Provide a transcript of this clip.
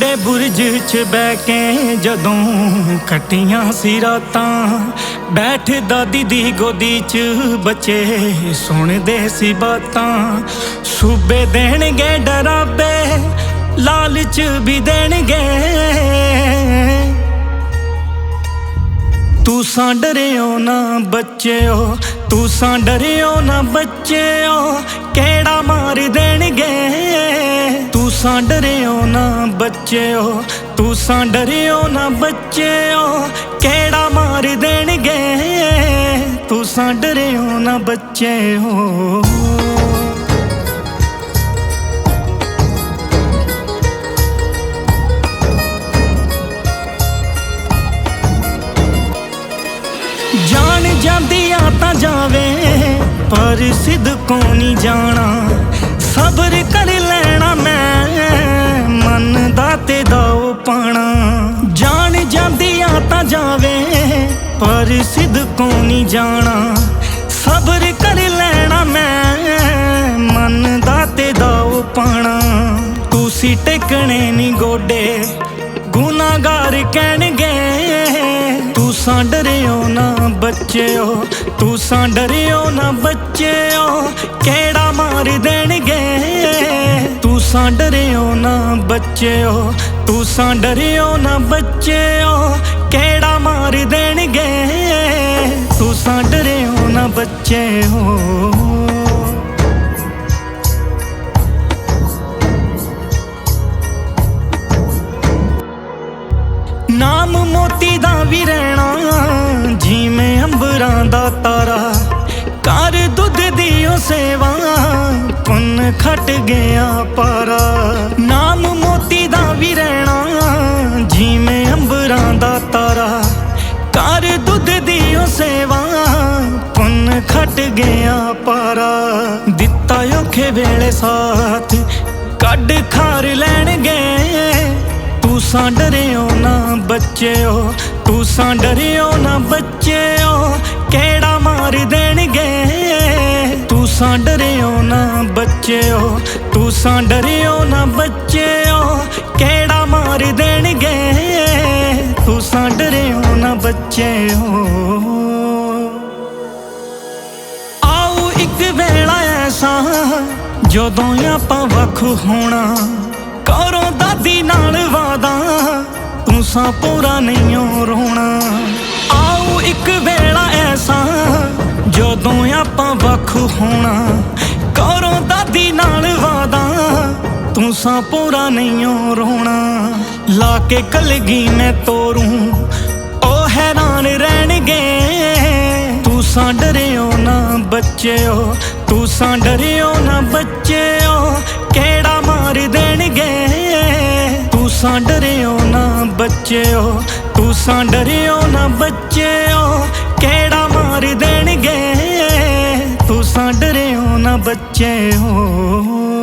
ਦੇ ਬੁਰਜ 'ਚ ਬਹਿ ਕੇ ਜਦੋਂ ਕੱਟੀਆਂ ਸੀ ਰਾਤਾਂ ਬੈਠ ਦਾਦੀ ਦੀ ਗੋਦੀ 'ਚ ਬੱਚੇ ਸੁਣਦੇ ਸੀ ਬਾਤਾਂ। ਸੂਬੇ ਦੇਣਗੇ ਡਰਾਬੇ, ਲਾਲਚ ਵੀ ਦੇਣਗੇ। ਤੂੰ ਸਾਂ ਡਰਿਓ ਨਾ ਬੱਚਿਓ, ਤੂੰ ਸਾਂ ਡਰਿਓ ਨਾ ਬੱਚਿਓ, ਕਿਹੜਾ ਮਾਰ ਦੇਣਗੇ? ਤੂੰ ਸਾਂ ਡਰਿਓ ਨਾ ਬੱਚਿਓ ਤੂੰ ਸਾਂ ਡਰਿਓ ਨਾ ਬੱਚਿਓ, ਕਿਹੜਾ ਮਾਰ ਦੇਣਗੇ? ਤੂੰ ਸਾਂ ਡਰਿਓ ਨਾ ਬੱਚਿਓ। ਜਾਣ ਜਾਂਦੀ ਆ ਤਾਂ ਜਾਵੇ, ਪਰ ਸਿੱਧਕੋਂ ਨਹੀਂ ਜਾਣਾ? ਸਬਰ ਕਰ ਪਰ ਸਿੱਧ ਕੋ ਨਹੀਂ ਜਾਣਾ। ਸਬਰ ਕਰ ਲੈਣਾ ਮੈਂ, ਮਨ ਦਾ ਤੇ ਦਾਉ ਪਾਣਾ। ਤੁਸੀਂ ਟਿਕਣੇ ਨਹੀਂ ਗੋਡੇ, ਗੁਨਾਹਗਾਰ ਕਹਿਣਗੇ। ਤੂੰ ਸਾਂ ਡਰਿਓ ਨਾ ਬੱਚਿਓ ਤੂੰ ਸਾਂ ਡਰਿਓ ਨਾ ਬੱਚਿਓ, ਕਿਹੜਾ ਮਾਰ ਦੇਣਗੇ? ਤੂੰ ਸਾਂ ਡਰਿਓ ਨਾ ਬੱਚਿਓ ਤੂੰ ਸਾਂ ਡਰਿਓ ਨਾ ਬੱਚਿਓ, ਕਿਹੜਾ ਮਾਰ ਦੇਣਗੇ? ਤੂੰ ਸਾਂ ਡਰਿਓ ਨਾ ਬੱਚਿਓ। ਨਾਮ ਮੋਤੀ ਦਾ ਵੀ ਰਹਿਣਾ, ਜਿਵੇਂ ਅੰਬਰਾਂ ਦਾ ਤਾਰਾ। ਕਰ ਦੁੱਧ ਦੀ ਉਹ ਸੇਵਾ, ਪੁੰਨ ਖਟ ਗਿਆ ਪਾਰਾ। ਪੁੰਨ ਗਿਆ ਪਾਰਾ। ਦਿੱਤਾ ਔਖੇ ਵੇਲੇ ਸਾਥ। ਕੱਢ ਖਾਰ ਲੈਣਗੇ। ਤੂੰ ਸਾਂ ਡਰਿਓ ਨਾ ਬੱਚਿਓ। ਤੂੰ ਸਾਂ ਡਰਿਓ ਨਾ ਬੱਚਿਓ। ਕਿਹੜਾ ਮਾਰ ਦੇਣਗੇ? ਤੂੰ ਸਾਂ ਡਰਿਓ ਨਾ ਬੱਚਿਓ। ਤੂੰ ਸਾਂ ਡਰਿਓ ਨਾ ਬੱਚਿਓ। ਕਿਹੜਾ ਮਾਰ ਦੇਣਗੇ? ਤੂੰ ਸਾਂ ਡਰਿਓ ਨਾ ਬੱਚਿਓ। ਜਦੋਂ ਆਪਾਂ ਵੱਖ ਹੋਣਾ ਕਰੋ ਦਾਦੀ ਨਾਲ ਵਾਦਾ, ਤੂੰ ਸਾਂ ਪੂਰਾ ਨਹੀਂ ਓ ਰੋਣਾ। ਆਓ ਇੱਕ ਵੇਲਾ ਐਸਾ, ਜਦੋਂ ਆਪਾਂ ਵੱਖ ਹੋਣਾ ਕਰੋ ਦਾਦੀ ਨਾਲ ਵਾਦਾ, ਤੂੰ ਸਾਂ ਪੂਰਾ ਨਹੀਂ ਓ ਰੋਣਾ। ਲਾ ਕੇ ਕਲਗੀ ਮੈਂ ਤੋਰੂੰ ਉਹ ਹੈਰਾਨ ਰਹਿਣਗੇ। ਤੂੰ ਸਾਂ ਡਰਿਓ ਨਾ ਬੱਚਿਓ ਬੱਚਿਓ ਤੂੰ ਸਾਂ ਡਰਿਓ ਨਾ ਬੱਚਿਓ ਕਿਹੜਾ ਮਾਰ ਦੇਣਗੇ? ਤੂੰ ਸਾਂ ਡਰਿਓ ਨਾ ਬੱਚਿਓ।